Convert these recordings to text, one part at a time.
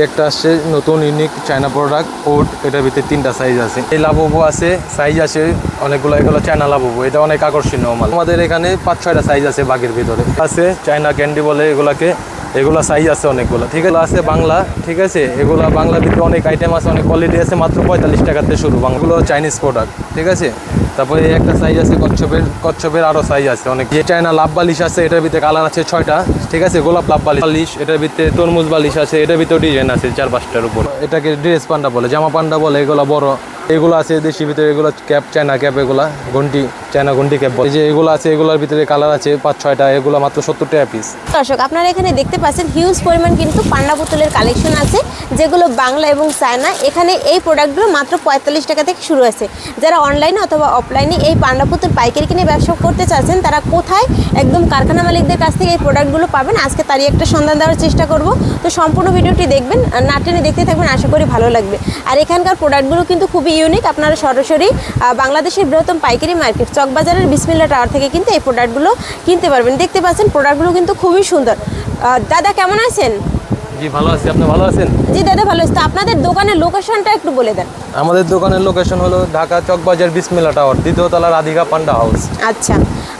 একটা আসছে নতুন ইউনিক চায়না প্রোডাক্ট কোট এটার ভিতরে তিনটা সাইজ আছে। এই লাভবো আছে সাইজ আছে, অনেকগুলো এগুলো চায়না লাভবো এটা অনেক আকর্ষণীয় মাল। আমাদের এখানে পাঁচ ছয়টা সাইজ আছে বাঘের ভিতরে। আছে চায়না ক্যান্ডি বলে এগুলাকে। এগুলা সাইজ আছে অনেকগুলো। ঠিক আছে আছে বাংলা, ঠিক আছে? এগুলা বাংলার ভিতরে অনেক আইটেম আছে, অনেক কোয়ালিটি আছে, মাত্র পঁয়তাল্লিশ টাকাতে শুরু। বাংলাগুলো চাইনিজ প্রোডাক্ট ঠিক আছে? তারপরে একটা সাইজ আছে কচ্ছপের কচ্ছপের আরও সাইজ আছে অনেক। যে চায়না লাভ বালিশ আছে, এটার ভিতরে কালার আছে ছয়টা, ঠিক আছে? গোলাপ লাভ বালিশ বালিশ, এটার ভিতরে তরমুজ বালিশ আছে, এটার ভিতরে ডিজাইন আছে চার পাঁচটার উপর। এটাকে ড্রেস পান্ডা বলে, জামা পান্ডা বলে, এগুলো বড়। এগুলো আছে দেশি ভিতরে, এগুলো ক্যাপ, চায়না ক্যাপ এগুলা, ঘন্টি, চায়না ঘন্টি ক্যাপ এই যে এগুলো আছে, এগুলোর ভিতরে কালার আছে পাঁচ, ছয়টা, এগুলো মাত্র সত্তর টাকা পিস দর্শক, আপনারা এখানে দেখতে পাচ্ছেন হিউজ পরিমাণ কিন্তু পান্ডা পুতুলের কালেকশন আছে, যেগুলো বাংলা এবং চায়না। এখানে এই প্রোডাক্টগুলো মাত্র পঁয়তাল্লিশ টাকা থেকে শুরু আছে যারা অনলাইনে অথবা অফলাইনে এই পান্ডা পুতুল পাইকারি কিনে ব্যবসা করতে চাচ্ছেন, তারা কোথায়? একদম কারখানা মালিকদের কাছ থেকে এই প্রোডাক্টগুলো পাবেন। আজকে তারই একটা সন্ধান দেওয়ার চেষ্টা করব। তো সম্পূর্ণ ভিডিওটি দেখবেন, না টেনে দেখতে থাকবেন, আশা করি ভালো লাগবে। আর এখানকার প্রোডাক্টগুলো কিন্তু খুবই ইউনিক আপনারা সরাসরি বাংলাদেশের বৃহত্তম পাইকারি মার্কেট চকবাজারের বিসমিল্লা টাওয়ার থেকে কিন্তু এই প্রোডাক্টগুলো কিনতে পারবেন। দেখতে পাচ্ছেন প্রোডাক্টগুলো কিন্তু খুবই সুন্দর। দাদা কেমন আছেন? জি ভালো আছি। আপনি ভালো আছেন? জি দাদা ভালো আছে। আপনাদের দোকানের লোকেশনটা একটু বলে দেন। আমাদের দোকানের লোকেশন হলো ঢাকা চকবাজার বিসমিল্লা টাওয়ার দ্বিতীয় তলা রাধিকা পান্ডা হাউস আচ্ছা।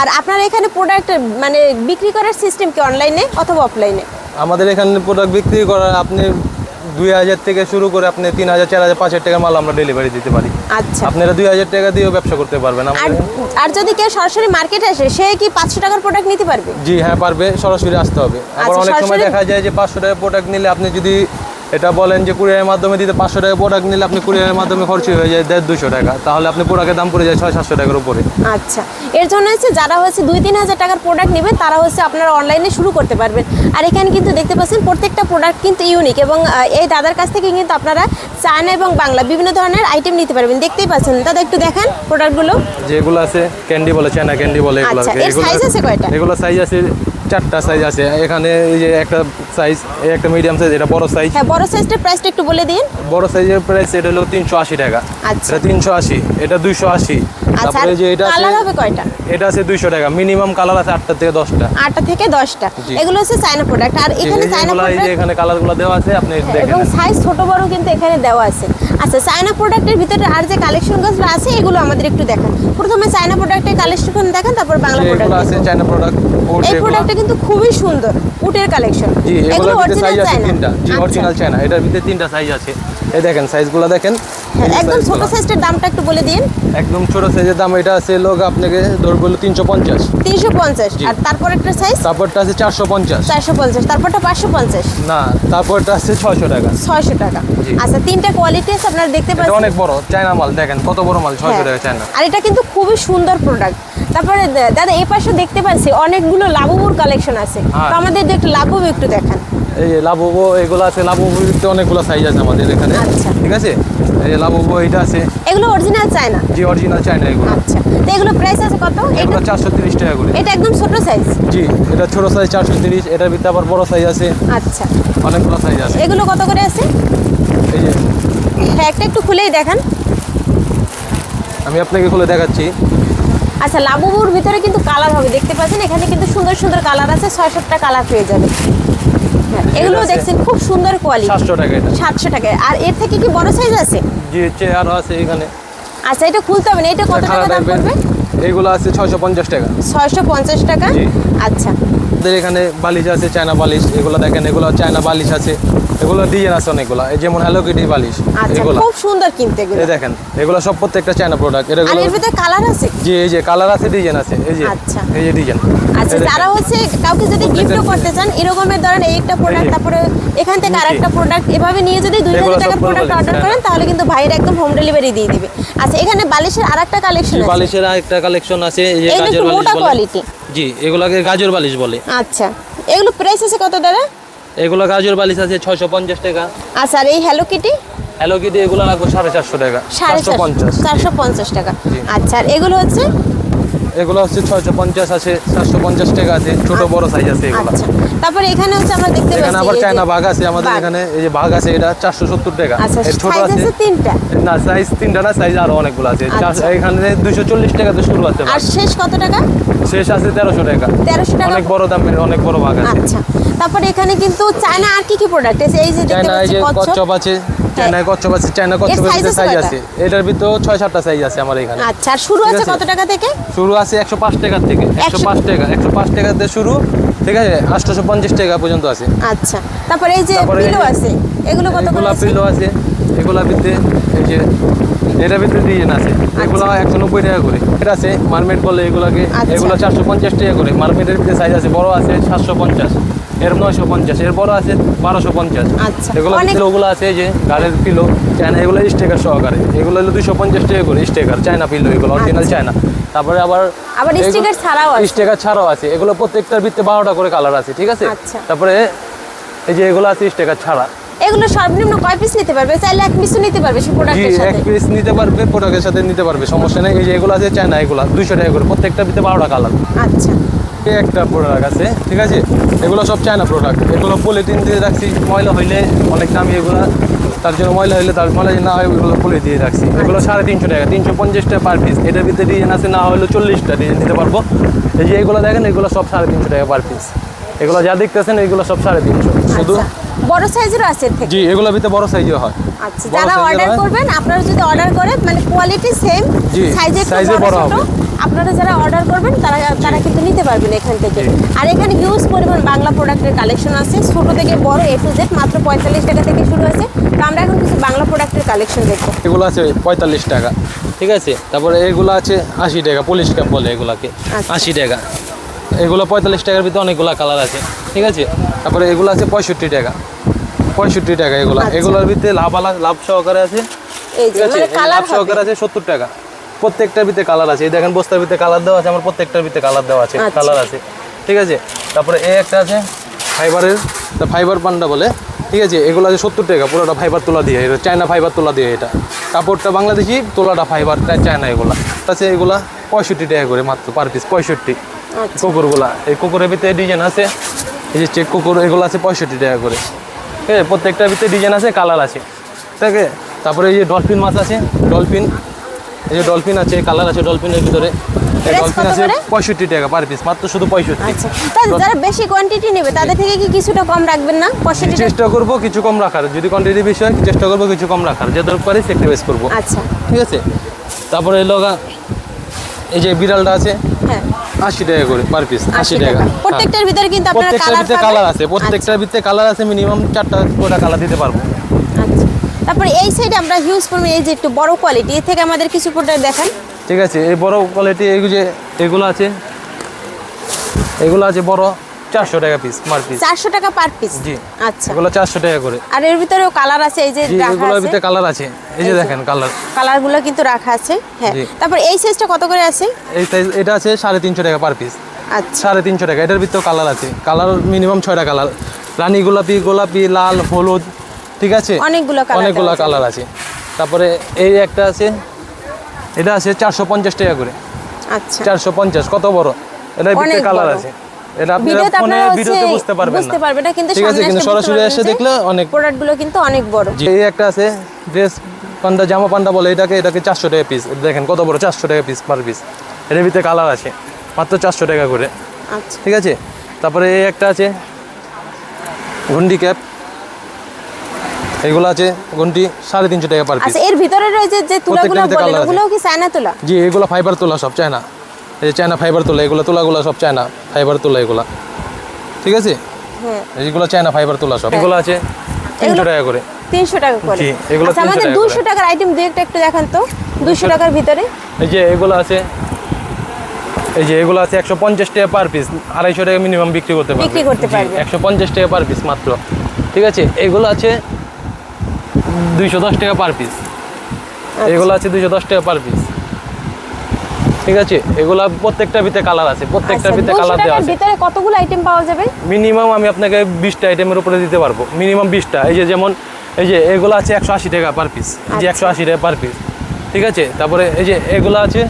আর আপনারা এখানে প্রোডাক্ট মানে বিক্রি করার সিস্টেম কি অনলাইনে অথবা অফলাইনে আমাদের এখানে প্রোডাক্ট বিক্রি করার আপনি দুই হাজার থেকে শুরু করে আপনি তিন হাজার চার হাজার পাঁচ হাজার টাকার মাল আমরা ডেলিভারি দিতে পারি। আচ্ছা। আপনারা দুই হাজার টাকা দিয়েও ব্যবসা করতে পারবেন আর আর যদি কেউ সরাসরি মার্কেটে আসে সে কি পাঁচশো টাকার প্রোডাক্ট নিতে পারবে? জি হ্যাঁ পারবে সরাসরি আসতে হবে। আবার আচ্ছা, অনেক সময় দেখা যায় যে পাঁচশো টাকা প্রোডাক্ট নিলে আপনি যদি এটা বলেন যে কুরিয়ারের মাধ্যমে দিতে পাঁচশো টাকা প্রোডাক্ট নিলে আপনি কুরিয়ারের মাধ্যমে খরচ হয়ে যায় দেড় দুশো টাকা। তাহলে আপনি প্রোডাক্টের দাম পড়ে যায় ছয় সাতশো টাকার উপরে। আচ্ছা। এর জন্য হচ্ছে যারা হচ্ছে দুই তিন হাজার টাকার প্রোডাক্ট নেবেন তারা হচ্ছে আপনারা অনলাইনে শুরু করতে পারবেন। আর এখানে কিন্তু দেখতে পাচ্ছেন প্রত্যেকটা প্রোডাক্ট কিন্তু ইউনিক এবং এই দাদার কাছ থেকে কিন্তু আপনারা চায়না এবং বাংলা বিভিন্ন ধরনের আইটেম নিতে পারবেন। দেখতেই পাচ্ছেন। দাদা একটু দেখেন প্রোডাক্টগুলো যেগুলো আছে ক্যান্ডি বলে চায়না ক্যান্ডি বলে এগুলো আচ্ছা, এর size আছে কয়টা? এগুলো সাইজ আছে চারটা সাইজ আছে। এখানে এই যে একটা সাইজ এই একটা মিডিয়াম সাইজ এটা বড় সাইজ হ্যাঁ বড় সাইজটার প্রাইসটা একটু বলে দিন। বড় সাইজের প্রাইস এটা হলো তিনশো আশি টাকা। আচ্ছা। এটা তিনশো আশি এটা দুইশো আশি। আচ্ছা তারপরে যে এটা কালার হবে কয়টা? এটা আছে দুইশো টাকা। মিনিমাম কালার আছে আটটা থেকে দশটা। আটটা থেকে দশটা। জি। এগুলো হচ্ছে চায়না প্রোডাক্ট আর এখানে চায়না প্রোডাক্ট এখানে কালারগুলো দেওয়া আছে আপনি দেখেন এবং সাইজ ছোট বড় কিন্তু এখানে দেওয়া আছে। আচ্ছা চায়না প্রোডাক্টের ভিতরে আর যে কালেকশনগুলো আছে এগুলো আমাদের একটু দেখান। প্রথমে চায়না প্রোডাক্টের কালেকশন দেখান তারপর বাংলা এগুলো আছে প্রোডাক্ট চায়না প্রোডাক্ট এই প্রোডাক্টটা কিন্তু খুবই সুন্দর উটের কালেকশন জি। এগুলোর ভিতরে সাইজ অরিজিনাল আছে তিনটা। জি আচ্ছা। Original China. এটার ভিতরে তিনটা সাইজ আছে। এই দেখেন সাইজগুলো দেখেন। একদম ছোট। সাইজটার দামটা একটু বলে দিন। একদম ছোট সাইজের দাম এটা আছে লোক আপনাকে ধরবো তিনশো পঞ্চাশ। তিনশো পঞ্চাশ। জি। আর তারপর একটা সাইজ তারপরটা আছে চারশো পঞ্চাশ। চারশো পঞ্চাশ। তারপরটা পাঁচশো পঞ্চাশ। না তারপরটা আছে ছয়শো টাকা। ছয়শো টাকা। আচ্ছা তিনটা কোয়ালিটি আছে আপনারা দেখতে এটা পাচ্ছেন। অনেক বড় চায়না মাল দেখেন কত বড় মাল ছয়শো হ্যাঁ। টাকা চায়না। আর এটা কিন্তু খুবই সুন্দর প্রোডাক্ট তারপরে দাদা এই পাশে দেখতে পাচ্ছি অনেকগুলো লাবুবুর কালেকশন আছে। হ্যাঁ। তো আমাদের একটু লাবুবু একটু দেখান। এই যে এগুলো আছে ভিতরে অনেকগুলো সাইজ আছে আমাদের এখানে। আচ্ছা। ঠিক আছে? এই এটা আছে। এগুলো অরিজিনাল চায়না? জি অরিজিনাল চায়না এগুলো। আচ্ছা। তো এগুলো প্রাইস আছে কত? এটা এগুলো চারশো তিরিশ টাকা করে। এটা একদম ছোট সাইজ জি এটা ছোট সাইজ চারশো তিরিশ এটার ভিতরে আবার বড় সাইজ আছে। আচ্ছা। অনেকগুলো সাইজ আছে। এগুলো কত করে আছে? এই যে। হ্যাঁ একটা একটু খুলেই দেখান। আমি আপনাকে খুলে দেখাচ্ছি। আচ্ছা লাবুবুর ভিতরে কিন্তু কালার হবে। দেখতে পাচ্ছেন এখানে কিন্তু সুন্দর সুন্দর কালার আছে ছয় সাতটা কালার পেয়ে যাবে। এগুলো দেখছেন খুব সুন্দর কোয়ালিটি সাতশো টাকা এটা। সাতশো টাকা। আর এর থেকে কি বড় সাইজ আছে? জি চেয়ারও আছে এখানে। আচ্ছা এটা খুলতে হবে না। এটা কত টাকা দাম পড়বে? এগুলো আছে ছয়শো পঞ্চাশ টাকা। ছয়শো পঞ্চাশ টাকা? আচ্ছা। আমাদের এখানে বালিশ আছে চায়না বালিশ। এগুলো দেখেন এগুলো চায়না বালিশ আছে। এগুলো ডিজাইন আছে অনেকগুলো। এই যেমন হ্যালো কিটি বালিশ আচ্ছা এগুলো। খুব সুন্দর কিনতে এগুলো। এই দেখেন এগুলো সব প্রত্যেকটা চায়না প্রোডাক্টের ভিতরে কালার আছে? জি এই যে কালার আছে ডিজাইন আছে। এই যে আচ্ছা। এই যে ডিজাইন আচ্ছা যারা হচ্ছে কাউকে যদি গিফটও করতে চান এরকমের ধরেন এই একটা প্রোডাক্ট তারপরে এখান থেকে আরেকটা প্রোডাক্ট এভাবে নিয়ে যদি দুই হাজার টাকার প্রোডাক্ট অর্ডার হ্যাঁ। করেন তাহলে কিন্তু ভাইয়ের একদম হোম ডেলিভারি দিয়ে দিবে। আচ্ছা এখানে বালিশের আরেকটা কালেকশন আছে। বালিশের একটা কালেকশন আছে এই যে গাজর বালিশ মোটা কোয়ালিটি জি এগুলোকে গাজর বালিশ বলে। আচ্ছা এগুলো প্রাইস আছে কত দাদা? এগুলো গাজর বালিশ আছে ছয়শো পঞ্চাশ টাকা। আচ্ছা আর এই হ্যালো কিটি হ্যালো কিটি এগুলো লাগবে সাড়ে চারশো টাকা সাড়ে চারশো পঞ্চাশ। চারশো পঞ্চাশ টাকা। আচ্ছা আর এগুলো হচ্ছে? এগুলো হচ্ছে ছয়শো পঞ্চাশ আছে চারশো পঞ্চাশ টাকা আছে, ছোটো বড় সাইজ আছে এগুলো। আচ্ছা। তারপরে এখানে হচ্ছে আমরা দেখতে এখানে আবার চায়না বাঘ আছে আমাদের এখানে এই যে বাঘ আছে এটা চারশো সত্তর টাকা। আচ্ছা এর ছোট আছে। তিনটা? না সাইজ তিনটা না সাইজ আরও অনেকগুলো আছে। আচ্ছা। এখানে দুইশো চল্লিশ টাকাতে শুরু আছে আর শেষ কত টাকা? শেষ আছে তেরোশো টাকা। তেরোশো টাকা? অনেক বড় দামের অনেক বড় বাঘ আছে। আচ্ছা। তারপরে এখানে কিন্তু চায়না আর কি কি প্রোডাক্ট আছে? এই যে দেখতে পাচ্ছি কচ্ছপ। আছে চায়নায় কচ্ছপ আছে চায়না আছে সাইজ আছে। এটার ভিতরে ছয় সাতটা সাইজ আছে আমার এখানে। আচ্ছা শুরু আছে। কত টাকা থেকে? শুরু আছে একশো পাঁচ থেকে। একশো পাঁচ টাকা একশো পাঁচ টাকাতে শুরু। ঠিক আছে আটশোশো পঞ্চাশ টাকা পর্যন্ত আছে। আচ্ছা তারপরে এই যে পিলো আছে এগুলো কত করে আছে? পিলো আছে এগুলা ভিতরে এই যে এটার ভিতরে ডিজাইন আছে এগুলো একশো নব্বই টাকা করে। এটা আছে মার্মেট বলে এগুলাকে আচ্ছা। এগুলো চারশো পঞ্চাশ টাকা করে। মার্মেটের ভিতরে সাইজ আছে বড় আছে সাতশো পঞ্চাশ এর নয়শো পঞ্চাশ এর বড় আছে বারোশো পঞ্চাশ। আচ্ছা, এগুলো পিলোগুলো আছে এই যে গাড়ির পিলো চায়না এগুলো স্টেকার সহকারে। এগুলো হলো দুশো পঞ্চাশ টাকা করে স্টেকার চায়না পিলো এগুলো অরিজিনাল আচ্ছা। চায়না তারপরে আবার আবার ছাড়াও আছে। স্টেকার ছাড়াও আছে। এগুলো প্রত্যেকটার ভিতরে বারোটা করে কালার আছে ঠিক আছে? আচ্ছা। তারপরে এই যে এগুলো আছে স্টেকার ছাড়া। এগুলো সর্বনিম্ন কয় পিস নিতে পারবে? চাইলে এক পিসও নিতে পারবে জি প্রোডাক্টের এক পিস নিতে পারবে প্রোডাক্টের সাথে নিতে পারবে সমস্যা নেই। এই যে এগুলো আছে চায়না এগুলো দুইশো টাকা করে প্রত্যেকটা ভিতরে বারোটা কালার আচ্ছা। একটা প্রোডাক্ট আছে ঠিক আছে? এগুলো সব চায়না প্রোডাক্ট এগুলো পলিথিন দিয়ে রাখছি ময়লা হইলে অনেক দামি এগুলো। তার জন্য ময়লা হইলে তার ময়লা না হয় ওইগুলো পলি দিয়ে রাখছি। এগুলো সাড়ে তিনশো টাকা তিনশো পঞ্চাশ টাকা পার পিস এটার ভিতরে ডিজাইন আছে না হলে চল্লিশটা ডিজাইন নিতে পারব। এই যে এগুলো দেখেন এগুলো সব সাড়ে তিনশো টাকা পার পিস এগুলো যা দেখতেছেন এগুলো সব সাড়ে তিনশো। শুধু আচ্ছা বড় সাইজেরও আছে থেকে? জি এগুলোর ভিতরে বড় সাইজও হয়। আচ্ছা যারা অর্ডার করবেন আপনারা যদি অর্ডার করেন মানে কোয়ালিটি সেম সাইজে বড় হবে। আপনারা যারা অর্ডার করবেন তারা তারা কিন্তু নিতে পারবেন এখান থেকে। আর এখানে হিউজ পরিমাণ বাংলা প্রোডাক্টের কালেকশন আছে। ছোট থেকে বড় এ টু জেড মাত্র পঁয়তাল্লিশ টাকা থেকে শুরু আছে তো আমরা এখন কিছু বাংলা প্রোডাক্টের কালেকশন দেখব। এগুলো আছে পঁয়তাল্লিশ টাকা ঠিক আছে? তারপরে এগুলো আছে আশি টাকা পুলিশ ক্যাপ বলে এগুলাকে। আচ্ছা। আশি টাকা। এগুলো পঁয়তাল্লিশ টাকার ভিতরে অনেকগুলো কালার আছে ঠিক আছে? তারপরে এগুলো আছে পঁয়ষট্টি টাকা। পঁয়ষট্টি টাকা এগুলো। আচ্ছা। এগুলোর ভিতরে লাভ লাভ সহকারে আছে ঠিক আছে? মানে লাভ সহকারে আছে সত্তর টাকা। প্রত্যেকটার ভিতরে কালার আছে। এই দেখেন বস্তার ভিতরে কালার দেওয়া আছে আমার প্রত্যেকটার ভিতরে কালার দেওয়া আছে আচ্ছা। কালার আছে। ঠিক আছে? তারপরে এই একটা আছে ফাইবারের ফাইবার পান্ডা বলে। ঠিক আছে? এগুলো আছে সত্তর টাকা পুরোটা ফাইবার তোলা দিয়ে এটা চায়না ফাইবার তোলা দিয়ে এটা। কাপড়টা বাংলাদেশি তোলাটা ফাইবার চায়না এগুলা। আছে এগুলা পঁয়ষট্টি টাকা করে মাত্র পার পিস পঁয়ষট্টি। আচ্ছা। কুকুরগুলা এই কুকুরের ভিতরে ডিজাইন আছে। এই যে চেক কুকুর এগুলো আছে পঁয়ষট্টি টাকা করে। ঠিক আছে? প্রত্যেকটার ভিতরে ডিজাইন আছে কালার আছে। ঠিক আছে? তারপরে এই যে ডলফিন মাছ আছে ডলফিন এই যে ডলফিন আছে কালার আছে ডলফিনের ভিতরে। ডলফিন আছে? পঁয়ষট্টি টাকা পার পিস মাত্র শুধু পঁয়ষট্টি। আচ্ছা তাহলে যারা বেশি কোয়ান্টিটি নেবে তাদের থেকে কি কিছুটা কম রাখবেন না? পঁয়ষট্টি টাকা? চেষ্টা করব কিছু কম রাখার। যদি কোয়ান্টিটি বেশি হয় চেষ্টা করব কিছু কম রাখার। যে দরকার পারি সেক্রিফাইস করব। আচ্ছা। ঠিক আছে? তারপরে এই লগা এই যে বিড়ালটা আছে হ্যাঁ। আশি টাকা করে পার পিস আশি টাকা। হ্যাঁ। প্রত্যেকটার ভিতরে কিন্তু আপনারা প্রত্যেকটার কালার ভিতরে কালার আছে প্রত্যেকটার ভিতরে কালার আছে মিনিমাম চারটা করে কালার দিতে পারব। আচ্ছা তারপরে এই সাইডে আমরা হিউজ পরিমাণ এই যে একটু বড় কোয়ালিটি এর থেকে আমাদের কিছু প্রোডাক্ট দেখান। ঠিক আছে এই বড় কোয়ালিটি এই যে এগুলো আছে এগুলো আছে বড় চারশো টাকা পিস পার পিস চারশো টাকা পার পিস জি। আচ্ছা। এগুলো চারশো টাকা করে। আর এর ভিতরেও কালার আছে এই যে এগুলোর ভিতরে কালার আছে। এই যে দেখেন কালার কালারগুলো কিন্তু রাখা আছে হ্যাঁ। তারপর এই সাইজটা কত করে আছে? এই size- এটা আছে সাড়ে তিনশো টাকা পার পিস আচ্ছা। সাড়ে তিনশো টাকা এটার ভিতরেও কালার আছে। কালার মিনিমাম ছয়টা কালার রানী গোলাপি গোলাপি লাল হলুদ ঠিক আছে? অনেকগুলো অনেকগুলো কালার আছে। তারপরে এই একটা আছে এটা আছে চারশো পঞ্চাশ টাকা করে। আচ্ছা। চারশো পঞ্চাশ কত বড়? এটার ভিতরে কালার আছে। এটা আপনারা ফোনে আপনারা ভিডিওতে বুঝতে পারবেন বুঝতে পারবেন না কিন্তু ঠিক আছে কিন্তু সরাসরি এসে দেখলে অনেক প্রোডাক্টগুলো কিন্তু অনেক বড়। এই একটা আছে ড্রেস পান্ডা জামা পান্ডা বলে এটাকে এটাকে চারশো টাকা পিস দেখেন কত বড় চারশো টাকা পিস পার পিস এর ভিতরে কালার আছে মাত্র চারশো টাকা করে। আচ্ছা। ঠিক আছে? তারপরে এই একটা আছে ঘন্টি ক্যাপ এগুলো আছে ঘন্টি সাড়ে তিনশো টাকা পার পিস আচ্ছা এর ভিতরে রয়েছে যে তুলাগুলো বলেন কি চায়না তুলা? জি এগুলো ফাইবার তোলা সব চায়না। এই যে চায়না ফাইবার তোলা এগুলো তোলাগুলো সব চায়না ফাইবার তোলা এগুলো। ঠিক আছে? হ্যাঁ। এইগুলো চায়না ফাইবার তোলা সব। এগুলো আছে তিনশো টাকা করে। তিনশো টাকা করে। জি, এগুলো আচ্ছা 300 আমাদের দুশো করে। টাকার আইটেম দু একটা একটু দেখান তো। দুশো টাকার ভিতরে। এই যে এগুলো আছে এই যে এগুলো আছে একশো পঞ্চাশ টাকা পার পিস আড়াইশো টাকা মিনিমাম বিক্রি করতে পারবে। বিক্রি করতে পারবে। একশো পঞ্চাশ টাকা পার পিস মাত্র। ঠিক আছে? এগুলো আছে দুইশো দশ টাকা পার পিস আচ্ছা। এগুলো আছে দুইশো দশ টাকা পার পিস ঠিক আছে? এগুলা প্রত্যেকটা ভিতরে কালার আছে প্রত্যেকটা আচ্ছা, ভিতরে কালার দেওয়া আছে। ভিতরে কতগুলো আইটেম পাওয়া যাবে? মিনিমাম আমি আপনাকে বিশটা আইটেমের উপরে দিতে পারব। মিনিমাম বিশটা। এই যে যেমন এই যে এগুলো আছে একশো আশি টাকা পার পিস এই যে আচ্ছা। একশো আশি টাকা পার পিস ঠিক আছে? তারপরে এই যে এগুলো আছে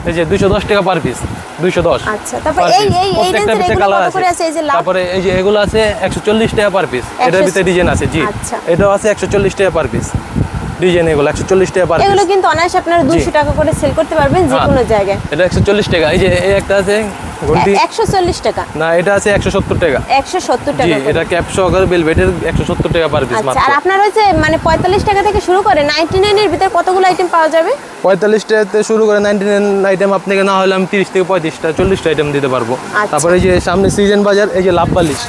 এই যে দুইশো দশ টাকা পার পিস দুইশো দশ আচ্ছা, তারপর এই- এই- এই রেঞ্জের করে আছে? এই যে তারপরে এই যে এগুলো আছে একশো চল্লিশ টাকা পার পিস এটার ভিতরে ডিজাইন আছে জি আচ্ছা। এটাও আছে একশো চল্লিশ টাকা পার পিস ডিজাইন এগুলো একশো চল্লিশ টাকা পার এগুলো কিন্তু অনায়াসে আপনারা দুশো টাকা করে সেল করতে পারবেন যে হ্যাঁ। কোনো জায়গায়। এটা একশো চল্লিশ টাকা। এই যে এই একটা আছে ঘন্টি? একশো চল্লিশ টাকা। না এটা আছে একশো সত্তর টাকা। একশো সত্তর জি টাকা এটা ক্যাপ সহকারে একশো সত্তর টাকা পার পিস আচ্ছা আর আপনার হচ্ছে মানে পঁয়তাল্লিশ টাকা থেকে শুরু করে নাইনটি নাইনের ভিতরে কতগুলো আইটেম পাওয়া যাবে? পঁয়তাল্লিশ টাকাতে শুরু করে নাইনটি নাইন আইটেম আপনাকে না হলে আমি তিরিশ থেকে পঁয়ত্রিশটা চল্লিশটা আইটেম দিতে পারব। আচ্ছা। তারপরে এই যে সামনে সিজন বাজার এই যে লাভ বালিশ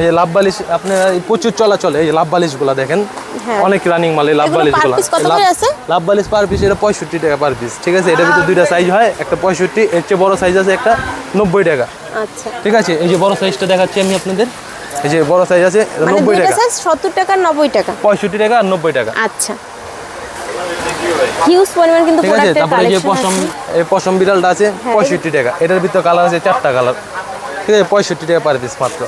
এই যে লাভ বালিশ আপনার প্রচুর চলাচল এই যে লাভ বালিশগুলো দেখেন। হ্যাঁ। অনেক রানিং মাল এই লাভ করে আছে? লাভ বালিশ পার পিস এটা পঁয়ষট্টি টাকা পার পিস ঠিক আছে? এটার ভিতরে দুইটা সাইজ হয় একটা পঁয়ষট্টি এর চেয়ে বড় সাইজ আছে একটা নব্বই টাকা। আচ্ছা। ঠিক আছে? এই যে বড় সাইজটা দেখাচ্ছি আমি আপনাদের। এই যে বড় সাইজ আছে এটা মানে নব্বই টাকা। সত্তর টাকা নব্বই টাকা। পঁয়ষট্টি টাকা আর নব্বই টাকা। আচ্ছা। হিউজ পরিমাণ কিন্তু ঠিক আছে? প্রোডাক্টের তারপরে যে পশম এই পশম বিড়ালটা আছে হ্যাঁ, পঁয়ষট্টি টাকা। এটার ভিতরে কালার আছে চারটা কালার ঠিক আছে পঁয়ষট্টি টাকা পার পিস মাত্র।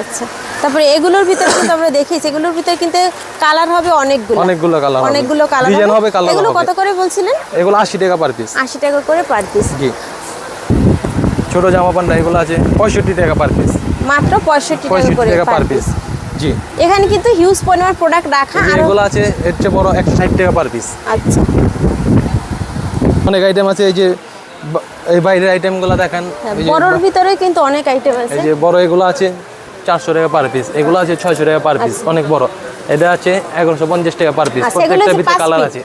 আচ্ছা তারপরে এগুলোর ভিতরে কিন্তু আমরা দেখিয়েছি এগুলোর ভিতরে কিন্তু কালার হবে অনেকগুলো। অনেকগুলো কালার অনেকগুলো কালার ডিজাইন হবে কালার এগুলো কত করে বলছিলেন? এগুলো আশি টাকা পার পিস আশি টাকা করে পার পিস জি। ছোট জামা পান্ডা এগুলো আছে পঁয়ষট্টি টাকা পার পিস মাত্র পঁয়ষট্টি টাকা পঁয়ষট্টি করে টাকা পার পিস জি। এখানে কিন্তু হিউজ পরিমাণ প্রোডাক্ট রাখা আর এগুলো আছে এর চেয়ে বড় একশো ষাট টাকা পার পিস আচ্ছা। অনেক আইটেম আছে এই যে এই বাইরের আইটেমগুলো দেখেন হ্যাঁ, বড়র ভিতরে কিন্তু অনেক আইটেম আছে। এই যে বড় এগুলো আছে চারশো টাকা পার পিস এগুলো আছে ছয়শো টাকা পার পিস অনেক বড়। এটা আছে এগারোশো পঞ্চাশ টাকা পার পিস আচ্ছা, প্রত্যেকটার হচ্ছে ভিতরে কালার আছে।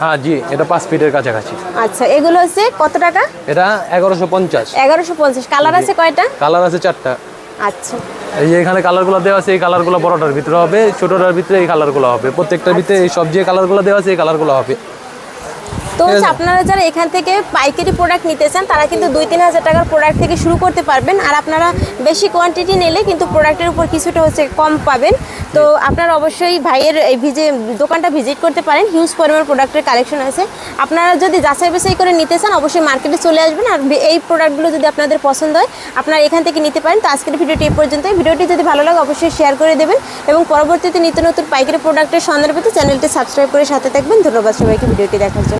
হ্যাঁ জি এটা পাঁচ ফিটের কাছাকাছি। আচ্ছা এগুলো হচ্ছে কত টাকা? এটা এগারোশো পঞ্চাশ। এগারোশো পঞ্চাশ। কালার আছে কয়টা? কালার আছে চারটা। আচ্ছা। এই যে এখানে কালারগুলো দেওয়া আছে এই কালারগুলো বড়টার ভিতরে হবে ছোটটার ভিতরে এই কালারগুলো হবে। প্রত্যেকটার ভিতরে এই সব যে কালারগুলো দেওয়া আছে এই কালারগুলো হবে। তো হচ্ছে আপনারা যারা এখান থেকে পাইকারি প্রোডাক্ট নিতে চান তারা কিন্তু দুই তিন হাজার টাকার প্রোডাক্ট থেকে শুরু করতে পারবেন। আর আপনারা বেশি কোয়ান্টিটি নিলে কিন্তু প্রোডাক্টের উপর কিছুটা হচ্ছে কম পাবেন। তো আপনারা অবশ্যই ভাইয়ের এই ভিজে দোকানটা ভিজিট করতে পারেন। হিউজ পরিমাণ প্রোডাক্টের কালেকশন আছে। আপনারা যদি যাচাই বাছাই করে নিতে চান অবশ্যই মার্কেটে চলে আসবেন। আর এই প্রোডাক্টগুলো যদি আপনাদের পছন্দ হয় আপনারা এখান থেকে নিতে পারেন। তো আজকের ভিডিওটি এই পর্যন্তই। ভিডিওটি যদি ভালো লাগে অবশ্যই শেয়ার করে দেবেন। এবং পরবর্তীতে নিত্য নতুন পাইকারি প্রোডাক্টের সন্ধান পেতে চ্যানেলটি সাবস্ক্রাইব করে সাথে থাকবেন। ধন্যবাদ সবাইকে ভিডিওটি দেখার জন্য।